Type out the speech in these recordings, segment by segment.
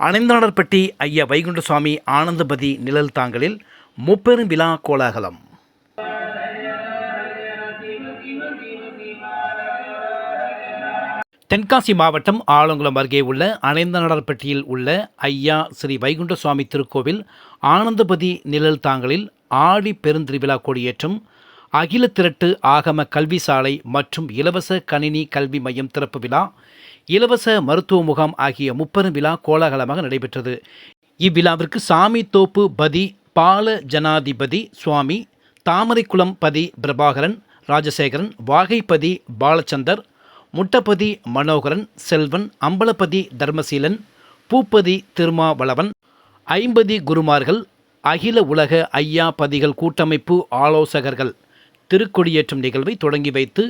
அனைந்தாளர்பட்டி ஐயா வைகுண்ட சுவாமி ஆனந்தபதி நிழல் தாங்களில் முப்பெரும் விழா கோலாகலம். தென்காசி மாவட்டம் ஆலங்குளம் அருகே உள்ள அனைந்தநடற்பட்டியில் உள்ள ஐயா ஸ்ரீ வைகுண்ட சுவாமி திருக்கோவில் ஆனந்தபதி நிழல் தாங்களில் ஆடி பெருந்திருவிழா கொடியேற்றம் அகில திரட்டு ஆகம கல்வி சாலை மற்றும் இலவச கணினி கல்வி மையம் திறப்பு விழா இலவச மருத்துவ முகாம் ஆகிய முப்பெரும் விழா கோலாகலமாக நடைபெற்றது. இவ்விழாவிற்கு சாமி தோப்பு பதி பால ஜனாதிபதி சுவாமி தாமரைக்குளம் பதி பிரபாகரன் ராஜசேகரன் வாகைப்பதி பாலச்சந்தர் முட்டப்பதி மனோகரன் செல்வன் அம்பலப்பதி தர்மசீலன் பூப்பதி திருமாவளவன் ஐம்பதி குருமார்கள் அகில உலக ஐயா பதிகள் கூட்டமைப்பு ஆலோசகர்கள். திருக்கொடியேற்றும் நிகழ்வை தொடங்கி வைத்து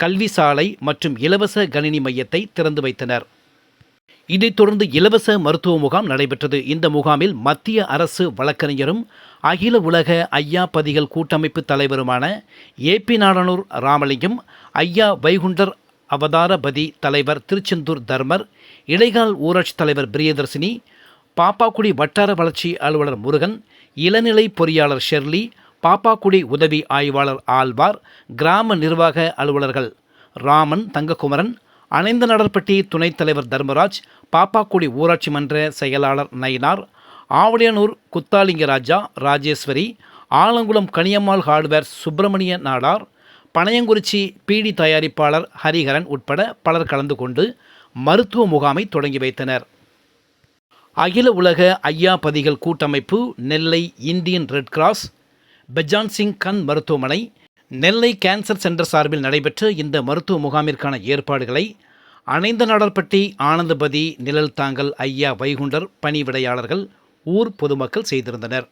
கல்வி சாலை மற்றும் இலவச கணினி மையத்தை திறந்து வைத்தனர். இதைத் தொடர்ந்து இலவச மருத்துவ முகாம் நடைபெற்றது. இந்த முகாமில் மத்திய அரசு வழக்கறிஞரும் அகில உலக ஐயா பதிகள் கூட்டமைப்பு தலைவருமான ஏபி நாடனூர் ராமலிங்கம் ஐயா வைகுண்டர் அவதாரபதி தலைவர் திருச்செந்தூர் தர்மர் இடைகால் ஊராட்சி தலைவர் பிரியதர்சினி பாப்பாக்குடி வட்டார வளர்ச்சி அலுவலர் முருகன் இளநிலை பொறியாளர் ஷெர்லி பாப்பாக்குடி உதவி ஆய்வாளர் ஆழ்வார் கிராம நிர்வாக அலுவலர்கள் ராமன் தங்ககுமரன் அணைந்த நடர்பட்டி துணைத் தலைவர் தர்மராஜ் பாப்பாக்குடி ஊராட்சி மன்ற செயலாளர் நயினார் ஆவடியனூர் குத்தாலிங்கராஜா ராஜேஸ்வரி ஆலங்குளம் கனியம்மாள் ஹார்ட்வேர் சுப்பிரமணிய நாடார் பனையங்குறிச்சி பீடி தயாரிப்பாளர் ஹரிஹரன் உட்பட பலர் கலந்து கொண்டு மருத்துவ முகாமை தொடங்கி வைத்தனர். அகில உலக ஐயா பதிகள் கூட்டமைப்பு Nellai Indian Red Cross Bejan Singh கண் மருத்துவமனை நெல்லை கேன்சர் சென்டர் சார்பில் நடைபெற்ற இந்த மருத்துவ முகாமிற்கான ஏற்பாடுகளை அணைந்த நாடற்பட்டி ஆனந்தபதி நிழல் தாங்கல் ஐயா வைகுண்டர் பணிவிடையாளர்கள் ஊர் பொதுமக்கள் செய்திருந்தனர்.